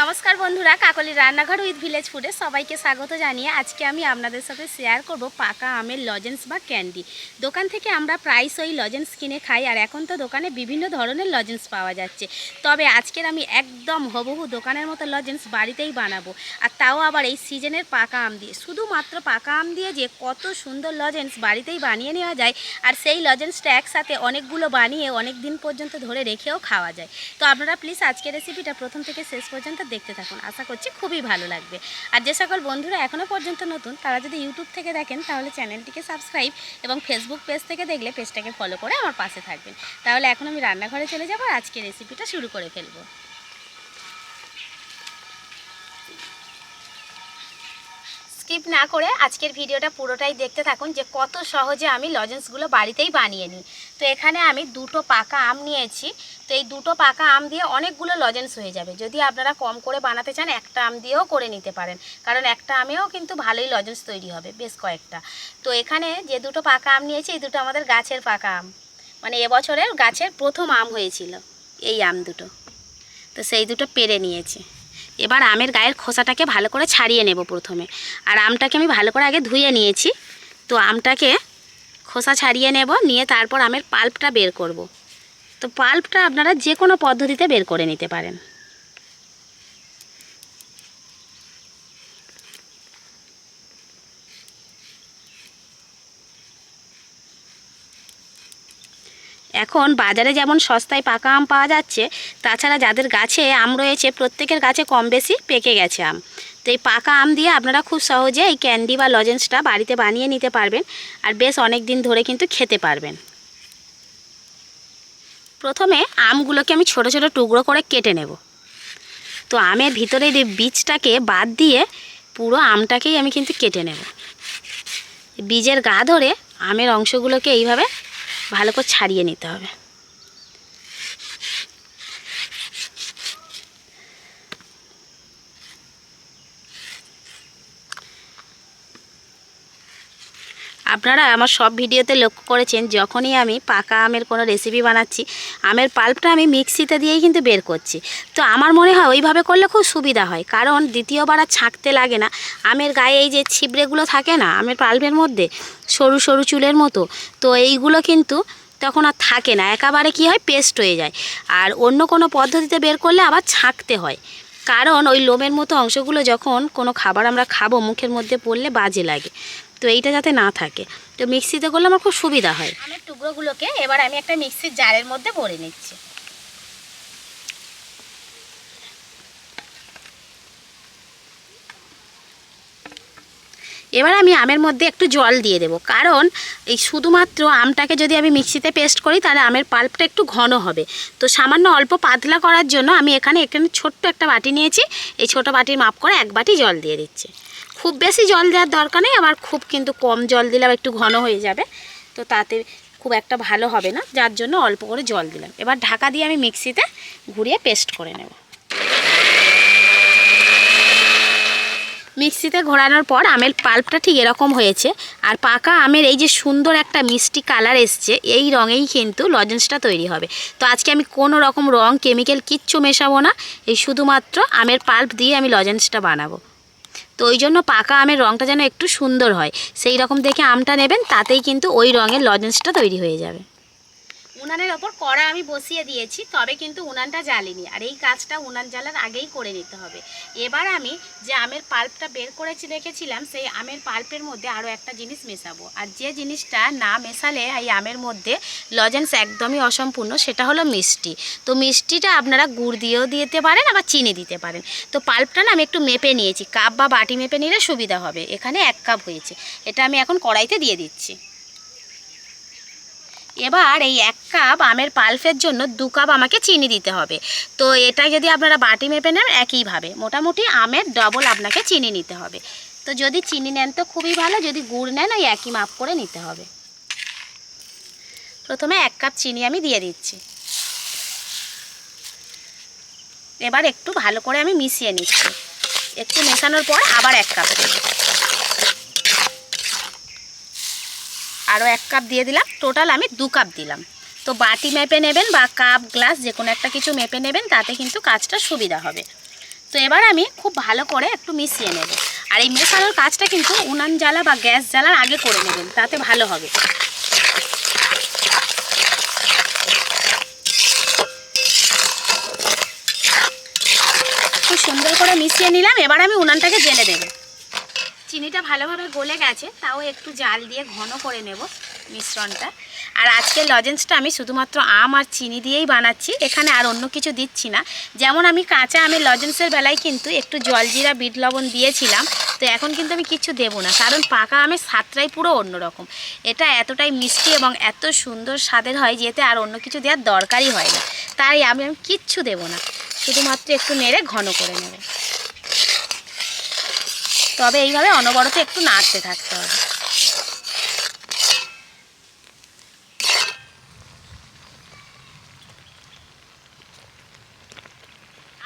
নমস্কার বন্ধুরা কাকলির রান্নাঘর উইথ ভিলেজ ফুডে সবাইকে স্বাগত জানিয়ে আজকে আমি আপনাদের সাথে শেয়ার করব পাকা আমের লজেন্স বা ক্যান্ডি দোকান থেকে আমরা প্রায়শই লজেন্স কিনে খাই আর এখন তো দোকানে বিভিন্ন ধরনের লজেন্স পাওয়া যাচ্ছে। তবে আজকের আমি একদম হবহু দোকানের মতো লজেন্স বাড়িতেই বানাবো। আর তাও আবার এই সিজনের পাকা আম দিয়ে। শুধুমাত্র পাকা আম দিয়ে যে কত সুন্দর লজেন্স বাড়িতেই বানিয়ে নেওয়া যায়, আর সেই লজেন্সটা একসাথে অনেকগুলো বানিয়ে অনেক দিন পর্যন্ত ধরে রেখেও খাওয়া যায়। তো আপনারা প্লিজ আজকের রেসিপিটা প্রথম থেকে শেষ পর্যন্ত দেখতে থাকুন। আশা করছি খুবই ভালো লাগবে। আর যে সকল বন্ধুরা এখনও পর্যন্ত নতুন, তারা যদি ইউটিউব থেকে দেখেন, তাহলে চ্যানেলটিকে সাবস্ক্রাইব এবং ফেসবুক পেজ থেকে দেখলে পেজটাকে ফলো করে আমার পাশে থাকবেন। তাহলে এখন আমি রান্নাঘরে চলে যাব আজকে রেসিপিটা শুরু করে ফেলব। স্কিপ না করে আজকের ভিডিওটা পুরোটাই দেখতে থাকুন যে কত সহজে আমি লজেন্সগুলো বাড়িতেই বানিয়ে নিই। তো এখানে আমি দুটো পাকা আম নিয়েছি। তো এই দুটো পাকা আম দিয়ে অনেকগুলো লজেন্স হয়ে যাবে। যদি আপনারা কম করে বানাতে চান, একটা আম দিয়েও করে নিতে পারেন। কারণ একটা আমেও কিন্তু ভালোই লজেন্স তৈরি হবে বেশ কয়েকটা। তো এখানে যে দুটো পাকা আম নিয়েছি, এই দুটো আমাদের গাছের পাকা আম। মানে এবছরের গাছের প্রথম আম হয়েছিল, এই আম দুটো। তো সেই দুটো পেরে নিয়েছি। এবার আমের গায়ের খোসাটাকে ভালো করে ছাড়িয়ে নেব প্রথমে। আর আমটাকে আমি ভালো করে আগে ধুয়ে নিয়েছি। তো আমটাকে খোসা ছাড়িয়ে নেব, নিয়ে তারপর আমের পাল্পটা বের করব। তো পাল্পটা আপনারা যে কোনো পদ্ধতিতে বের করে নিতে পারেন। এখন বাজারে যেমন সস্তায় পাকা আম পাওয়া যাচ্ছে, তাছাড়া যাদের গাছে আম রয়েছে, প্রত্যেকের গাছে কম বেশি পেকে গেছে আম। তো এই পাকা আম দিয়ে আপনারা খুব সহজে এই ক্যান্ডি বা লজেন্সটা বাড়িতে বানিয়ে নিতে পারবেন আর বেশ অনেক দিন ধরে কিন্তু খেতে পারবেন। প্রথমে আমগুলোকে আমি ছোট ছোট টুকরো করে কেটে নেব। তো আমের ভিতরে যে বীজটাকে বাদ দিয়ে পুরো আমটাকেই আমি কিন্তু কেটে নেব। বীজের গা ধরে আমের অংশগুলোকে এইভাবে ভালো করে ছাড়িয়ে নিতে হবে। আপনারা আমার সব ভিডিওতে লক্ষ্য করেছেন, যখনই আমি পাকা আমের কোনো রেসিপি বানাচ্ছি, আমের পাল্পটা আমি মিক্সিতে দিয়েই কিন্তু বের করছি। তো আমার মনে হয় ওইভাবে করলে খুব সুবিধা হয়, কারণ দ্বিতীয়বার আর ছাঁকতে লাগে না। আমের গায়ে এই যে ছিবড়েগুলো থাকে না, আমের পাল্পের মধ্যে, সরু সরু চুলের মতো, তো এইগুলো কিন্তু তখন আর থাকে না। একেবারে কি হয় পেস্ট হয়ে যায়। আর অন্য কোনো পদ্ধতিতে বের করলে আবার ছাঁকতে হয়। কারণ ওই লোমের মতো অংশগুলো যখন কোনো খাবার আমরা খাব, মুখের মধ্যে পড়লে বাজে লাগে। তো এইটা যাতে না থাকে। তো মিক্সিতে করলে আমার খুব সুবিধা হয়। আমের টুকরোগুলোকে এবার আমি একটা মিক্সির জারের মধ্যে ভরে নিচ্ছি। এবার আমি আমের মধ্যে একটু জল দিয়ে দেবো। কারণ এই শুধুমাত্র আমটাকে যদি আমি মিক্সিতে পেস্ট করি, তাহলে আমের পাল্পটা একটু ঘন হবে। তো সামান্য অল্প পাতলা করার জন্য আমি এখানে এখানে ছোট্ট একটা বাটি নিয়েছি। এই ছোট বাটির মাপ করে এক বাটি জল দিয়ে দিচ্ছি। খুব বেশি জল দেওয়ার দরকার নেই আমার খুব কিন্তু কম জল দিলে আবার একটু ঘন হয়ে যাবে। তো তাতে খুব একটা ভালো হবে না, যার জন্য অল্প করে জল দিলাম। এবার ঢাকা দিয়ে আমি মিক্সিতে ঘুরিয়ে পেস্ট করে নেব। মিক্সিতে ঘোরানোর পর আমের পাল্পটা ঠিক এরকম হয়েছে। আর পাকা আমের এই যে সুন্দর একটা মিষ্টি কালার এসছে, এই রঙেই কিন্তু লজেন্সটা তৈরি হবে। তো আজকে আমি কোনো রকম রং, কেমিক্যাল কিচ্ছু মেশাবো না। এই শুধুমাত্র আমের পাল্প দিয়ে আমি লজেন্সটা বানাবো। তো ওই জন্য পাকা আমের রঙটা যেন একটু সুন্দর হয়। সেই রকম দেখে আমটা নেবেন, তাতেই কিন্তু ওই রঙের লজেন্সটা তৈরি হয়ে যাবে। উনানের ওপর কড়া আমি বসিয়ে দিয়েছি, তবে কিন্তু উনানটা জ্বালিনি। আর এই কাজটা উনান জ্বালার আগেই করে নিতে হবে। এবার আমি যে আমের পাল্পটা বের করেছি রেখেছিলাম সেই আমের পাল্পের মধ্যে আরও একটা জিনিস মেশাবো। আর যে জিনিসটা না মেশালে এই আমের মধ্যে লজেন্স একদমই অসম্পূর্ণ, সেটা হলো মিষ্টি। তো মিষ্টিটা আপনারা গুড় দিয়েও দিতে পারেন, আবার চিনি দিতে পারেন। তো পাল্পটা না আমি একটু মেপে নিয়েছি, কাপ বা বাটি মেপে নিলে সুবিধা হবে। এখানে এক কাপ হয়েছে। এটা আমি এখন কড়াইতে দিয়ে দিচ্ছি। এবার এই এক কাপ আমের পাল্পের জন্য দু কাপ আমাকে চিনি দিতে হবে। তো এটা যদি আপনারা বাটি মেপে নেন একইভাবে মোটামুটি আমের ডবল আপনাকে চিনি নিতে হবে। তো যদি চিনি নেন তো খুবই ভালো, যদি গুড় নেন ওই একই মাপ করে নিতে হবে। প্রথমে এক কাপ চিনি আমি দিয়ে দিচ্ছি। এবার একটু ভালো করে আমি মিশিয়ে নিচ্ছি। একটু মেশানোর পর আবার এক কাপ দেবো। আরও এক কাপ দিয়ে দিলাম। টোটাল আমি দু কাপ দিলাম। তো বাটি মেপে নেবেন বা কাপ গ্লাস যে কোনো একটা কিছু মেপে নেবেন, তাতে কিন্তু কাজটা সুবিধা হবে। তো এবার আমি খুব ভালো করে একটু মিশিয়ে নেব। আর এই মেশানোর কাজটা কিন্তু উনান জ্বালা বা গ্যাস জ্বালার আগে করে নেবেন, তাতে ভালো হবে। খুব সুন্দর করে মিশিয়ে নিলাম। এবার আমি উনানটাকে জেলে দেবো। চিনিটা ভালোভাবে গলে গেছে, তাও একটু জাল দিয়ে ঘন করে নেব মিশ্রণটা। আর আজকের লজেন্সটা আমি শুধুমাত্র আম আর চিনি দিয়েই বানাচ্ছি, এখানে আর অন্য কিছু দিচ্ছি না। যেমন আমি কাঁচা আমের লজেন্সের বেলায় কিন্তু একটু জলজিরা বিট লবণ দিয়েছিলাম, তো এখন কিন্তু আমি কিছু দেবো না, কারণ পাকা আমের স্বাদটাই পুরো অন্যরকম। এটা এতটাই মিষ্টি এবং এত সুন্দর স্বাদের হয় যেতে আর অন্য কিছু দেওয়ার দরকারই হয় না। তাই আমি আমি কিচ্ছু দেবো না, শুধুমাত্র একটু নেড়ে ঘন করে নেব। তবে এইভাবে অনবরত একটু নাড়তে থাকতে হবে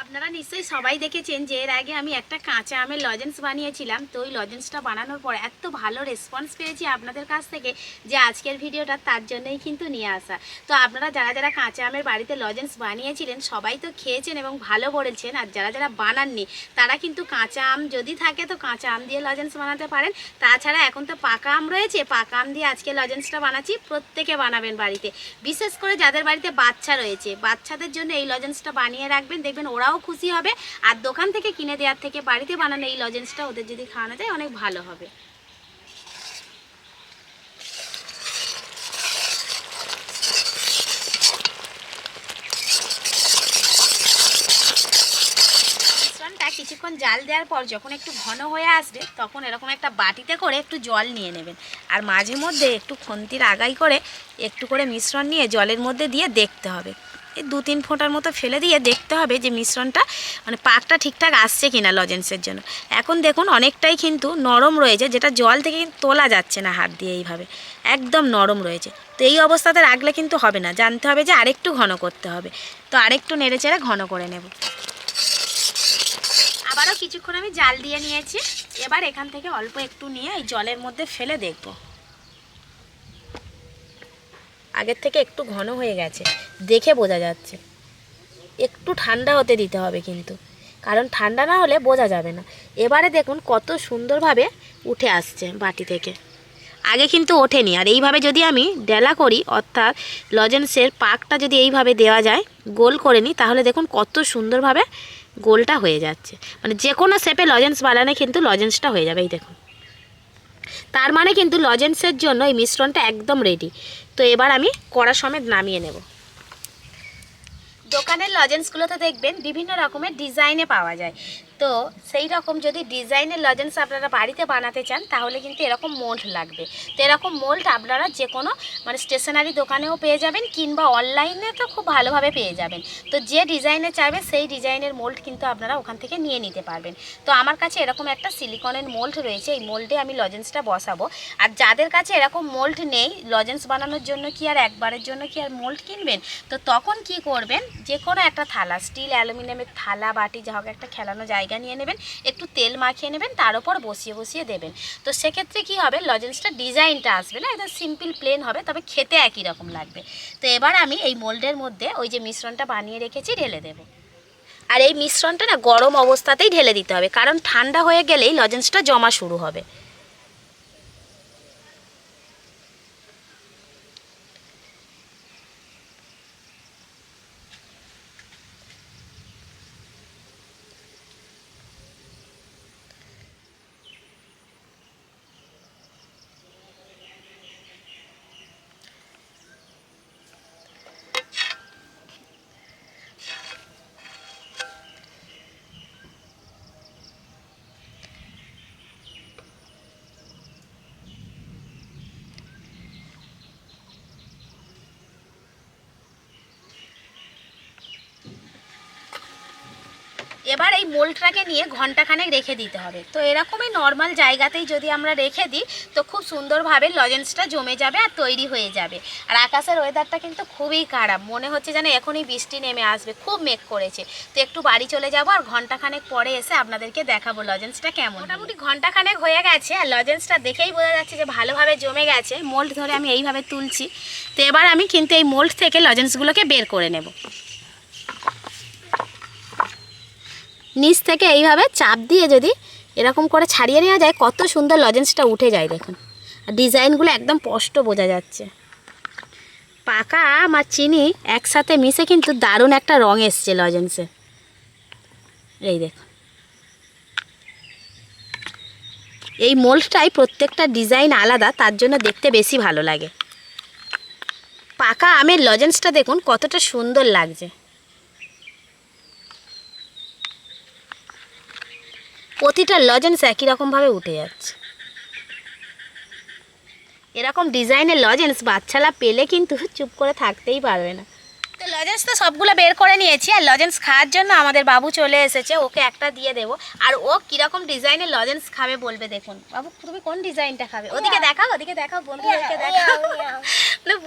আপনারা নিশ্চয়ই সবাই দেখেছেন যে এর আগে আমি একটা কাঁচা আমের লজেন্স বানিয়েছিলাম, তো ওই লজেন্সটা বানানোর পর এত ভালো রেসপন্স পেয়েছি আপনাদের কাছ থেকে যে আজকের ভিডিওটা তার জন্যই কিন্তু নিয়ে আসা। তো আপনারা যারা যারা কাঁচা আমের বাড়িতে লজেন্স বানিয়েছিলেন, সবাই তো খেয়েছেন এবং ভালো বলেছেন আর যারা যারা বানাননি, তারা কিন্তু কাঁচা আম যদি থাকে তো কাঁচা আম দিয়ে লজেন্স বানাতে পারেন। তাছাড়া এখন তো পাকা আম রয়েছে, পাকা আম দিয়ে আজকে লজেন্সটা বানাচ্ছি, প্রত্যেকে বানাবেন বাড়িতে। বিশেষ করে যাদের বাড়িতে বাচ্চা রয়েছে, বাচ্চাদের জন্য এই লজেন্সটা বানিয়ে রাখবেন, দেখবেন ওরাও খুশি হবে। আর দোকান থেকে কিনে দেওয়ার থেকে বাড়িতে বানানো এই লজেন্সটা ওদের যদি খাওয়ানো যায়, অনেক ভালো হবে। কিছুক্ষণ জাল দেওয়ার পর যখন একটু ঘন হয়ে আসবে, তখন এরকম একটা বাটিতে করে একটু জল নিয়ে নেবেন। আর মাঝে মধ্যে একটু খন্তির আগাই করে একটু করে মিশ্রণ নিয়ে জলের মধ্যে দিয়ে দেখতে হবে। দু তিন ফোঁটার মতো ফেলে দিয়ে দেখতে হবে যে মিশ্রণটা মানে পাকটা ঠিকঠাক আসছে কিনা লজেন্সের জন্য। এখন দেখুন অনেকটাই কিন্তু নরম রয়েছে, যেটা জল থেকে তোলা যাচ্ছে না হাত দিয়ে এইভাবে। একদম নরম রয়েছে। তো এই অবস্থাতে রাখলে কিন্তু হবে না। জানতে হবে যে আরেকটু ঘন করতে হবে। তো আরেকটু নেড়ে চেড়ে ঘন করে নেব। আবারও কিছুক্ষণ আমি জাল দিয়ে নিয়েছি। এবার এখান থেকে অল্প একটু নিয়ে এই জলের মধ্যে ফেলে দেখব। আগের থেকে একটু ঘন হয়ে গেছে। দেখে বোঝা যাচ্ছে। একটু ঠান্ডা হতে দিতে হবে কিন্তু। কারণ ঠান্ডা না হলে বোঝা যাবে না। এবারে দেখুন কত সুন্দরভাবে উঠে আসছে বাটি থেকে। আগে কিন্তু ওঠেনি। আর এইভাবে যদি আমি ডেলা করি, অর্থাৎ লজেন্সের পাকটা যদি এইভাবে দেওয়া যায়, গোল করে নিই, তাহলে দেখুন কত সুন্দরভাবে গোলটা হয়ে যাচ্ছে। মানে যে কোনো শেপে লজেন্স বানালে কিন্তু লজেন্সটা হয়ে যাবে, এই দেখুন। তার মানে কিন্তু লজেন্সের জন্য এই মিশ্রণটা একদম রেডি তো এবার আমি কড়া সমেত নামিয়ে নেব। দোকানের লজেন্সগুলোতে দেখবেন বিভিন্ন রকমের ডিজাইনে পাওয়া যায়। তো সেই রকম যদি ডিজাইনের লজেন্স আপনারা বাড়িতে বানাতে চান, তাহলে কিন্তু এরকম মোল্ড লাগবে। তো এরকম মোল্ড আপনারা যে কোনো মানে স্টেশনারি দোকানেও পেয়ে যাবেন, কিংবা অনলাইনে তো খুব ভালোভাবে পেয়ে যাবেন। তো যে ডিজাইনে চাইবে, সেই ডিজাইনের মোল্ড কিন্তু আপনারা ওখান থেকে নিয়ে নিতে পারবেন। তো আমার কাছে এরকম একটা সিলিকনের মোল্ড রয়েছে, এই মোল্ডে আমি লজেন্সটা বসাবো। আর যাদের কাছে এরকম মোল্ড নেই, লজেন্স বানানোর জন্য কি আর একবারের জন্য কি আর মোল্ড কিনবেন? তো তখন কি করবেন? যে কোনো একটা থালা স্টিল অ্যালুমিনিয়ামের থালা, বাটি, যা হোক একটা খেলানো জায়গা নিয়ে নেবেন, একটু তেল মাখিয়ে নেবেন, তার উপর বসিয়ে বসিয়ে দেবেন। তো সেক্ষেত্রে কি হবে, লজেন্সটা ডিজাইনটা আসবে না, একদম সিম্পল, প্লেন হবে, তবে খেতে একই রকম লাগবে। তো এবার আমি এই মোল্ডের মধ্যে ওই যে মিশ্রণটা বানিয়ে রেখেছি, ঢেলে দেবো। আর এই মিশ্রণটা না গরম অবস্থাতেই ঢেলে দিতে হবে, কারণ ঠান্ডা হয়ে গেলেই লজেন্সটা জমা শুরু হবে। এবার এই মোলটাকে নিয়ে ঘন্টাখানেক রেখে দিতে হবে। তো এরকমই নর্মাল জায়গাতেই যদি আমরা রেখে দিই, তো খুব সুন্দরভাবে লজেন্সটা জমে যাবে আর তৈরি হয়ে যাবে। আর আকাশের ওয়েদারটা কিন্তু খুবই খারাপ। মনে হচ্ছে যেন এখনই বৃষ্টি নেমে আসবে। খুব মেঘ করেছে। তো একটু বাড়ি চলে যাব আর ঘন্টাখানেক পরে এসে আপনাদেরকে দেখাবো লজেন্সটা কেমন। মোটামুটি ঘন্টাখানেক হয়ে গেছে আর লজেন্সটা দেখেই বোঝা যাচ্ছে যে ভালোভাবে জমে গেছে। মোল্ড ধরে আমি এইভাবে তুলছি। তো এবার আমি কিন্তু এই মোল্ড থেকে লজেন্সগুলোকে বের করে নেব। নিচ থেকে এইভাবে চাপ দিয়ে যদি এরকম করে ছাড়িয়ে নেওয়া যায়, কত সুন্দর লজেন্সটা উঠে যায় দেখুন। আর ডিজাইনগুলো একদম স্পষ্ট বোঝা যাচ্ছে। পাকা আম আর চিনি একসাথে মিশে কিন্তু দারুণ একটা রং এসছে লজেন্সে এই দেখুন। এই মোল্ডটাই প্রত্যেকটা ডিজাইন আলাদা, তার জন্য দেখতে বেশি ভালো লাগে। পাকা আমের লজেন্সটা দেখুন কতটা সুন্দর লাগছে। প্রতিটা লজেন্স একই রকমভাবে উঠে যাচ্ছে। এরকম ডিজাইনের লজেন্স বাচ্চারা পেলে কিন্তু চুপ করে থাকতেই পারবে না। তো লজেন্স তো সবগুলো বের করে নিয়েছি আর লজেন্স খাওয়ার জন্য আমাদের বাবু চলে এসেছে ওকে একটা দিয়ে দেবো। আর ও কীরকম ডিজাইনের লজেন্স খাবে বলবে দেখুন। বাবু তুমি কোন ডিজাইনটা খাবে? ওদিকে দেখাও ওদিকে দেখাও বন্ধুদেরকে দেখাও।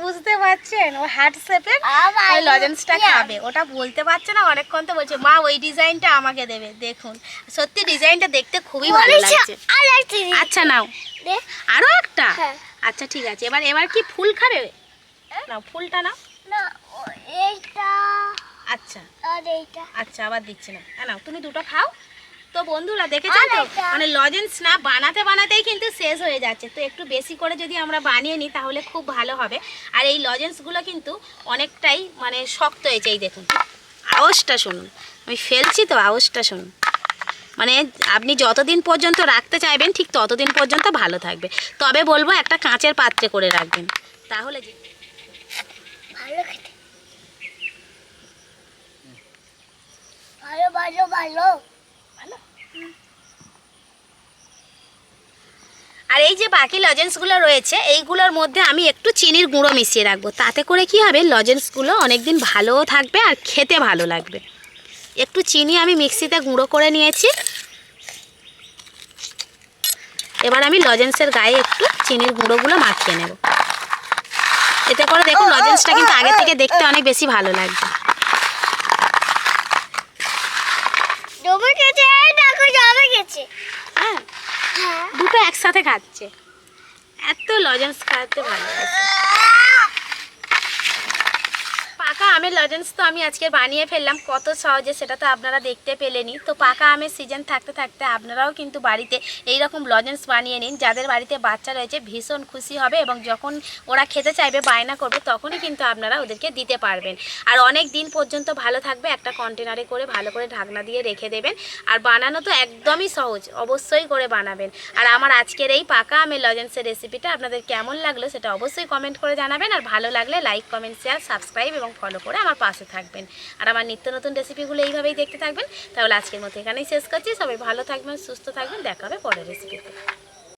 বুঝতে পারছেন? ও হার্ট শেপের ওই লজেন্সটা খাবে। ওটা বলতে পারছে না অনেকক্ষণ তো বলছে মা ওই ডিজাইনটা আমাকে দেবে। দেখুন সত্যি ডিজাইনটা দেখতে খুবই ভালো লাগছে। আচ্ছা নাও। আরও একটা? হ্যাঁ। আচ্ছা ঠিক আছে। এবার এবার কি ফুল খাবে? নাও ফুলটা না এইটা আচ্ছা। এইটা। আচ্ছা আবার দিচ্ছি না। নাও তুমি দুটো খাও। তো বন্ধুরা দেখেছেন তো? মানে লজেন্স না বানাতে বানাতেই কিন্তু শেষ হয়ে যাচ্ছে। তো একটু বেশি করে যদি আমরা বানিয়ে নিই তাহলে খুব ভালো হবে। আর এই লজেন্সগুলো কিন্তু অনেকটাই মানে শক্ত হয়েছে এই দেখুন। আওয়াজটা শুনুন। আমি ফেলছি তো আওয়াজটা শুনুন। মানে আপনি যতদিন পর্যন্ত রাখতে চাইবেন ঠিক ততদিন পর্যন্ত ভালো থাকবে। তবে বলব একটা কাঁচের পাত্রে করে রাখবেন। তাহলে ভালো খেতে। ভালো ভালো ভালো ভালো। আর এই যে বাকি লজেন্সগুলো রয়েছে এইগুলোর মধ্যে আমি একটু চিনির গুঁড়ো মিশিয়ে রাখব। তাতে করে কি হবে লজেন্সগুলো অনেকদিন ভালোও থাকবে আর খেতে ভালো লাগবে। একটু চিনি আমি মিক্সিতে গুঁড়ো করে নিয়েছি। এবার আমি লজেন্সের গায়ে একটু চিনির গুঁড়োগুলো মাখিয়ে নেব। এতে করে দেখুন লজেন্সটা কিন্তু আগে থেকে দেখতে অনেক বেশি ভালো লাগবে জমে গেছে এই দেখো জমে গেছে হ্যাঁ হ্যাঁ দুটো একসাথে খাচ্ছে। এত লজেন্স খাওয়াতে ভালো পাকা আমের লজেন্স তো আমি আজকে বানিয়ে ফেললাম, কত সহজে সেটা তো আপনারা দেখতে পেলেনই। তো পাকা আমের সিজন থাকতে থাকতে আপনারাও কিন্তু বাড়িতে এই রকম লজেন্স বানিয়ে নিন, যাদের বাড়িতে বাচ্চা রয়েছে ভীষণ খুশি হবে এবং যখন ওরা খেতে চাইবে, বায়না করবে, তখনই কিন্তু আপনারা ওদেরকে দিতে পারবেন। আর অনেক দিন পর্যন্ত ভালো থাকবে, একটা কন্টেনারে করে ভালো করে ঢাকনা দিয়ে রেখে দেবেন। আর বানানো তো একদমই সহজ, অবশ্যই করে বানাবেন। আর আমার আজকের এই পাকা আমের লজেন্সের রেসিপিটা আপনাদের কেমন লাগল, সেটা অবশ্যই কমেন্ট করে জানাবেন। আর ভালো লাগলে লাইক কমেন্ট শেয়ার সাবস্ক্রাইব এবং ফলো করে আমার পাশে থাকবেন। আর আমার নিত্য নতুন রেসিপিগুলো এইভাবেই দেখতে থাকবেন। তাহলে আজকের মতো এখানেই শেষ করছি। সবাই ভালো থাকবেন, সুস্থ থাকবেন। দেখা হবে পরের রেসিপিতে